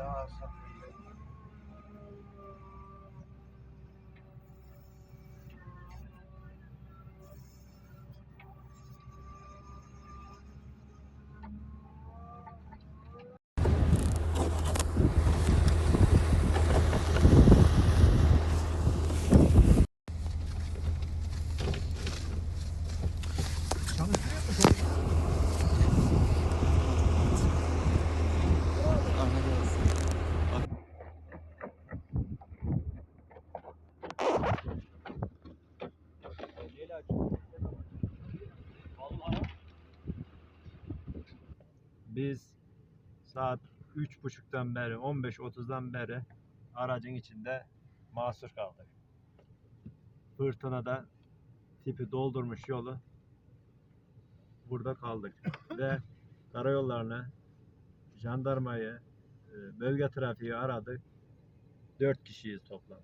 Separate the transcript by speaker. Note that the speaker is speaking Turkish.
Speaker 1: जा सकते हैं Thank you.
Speaker 2: Biz saat üç buçuktan beri 15.30'dan beri aracın içinde mahsur kaldık. Fırtınada tipi doldurmuş yolu burada kaldık ve karayollarını jandarmayı e, bölge trafiği aradık. Dört kişiyiz toplam.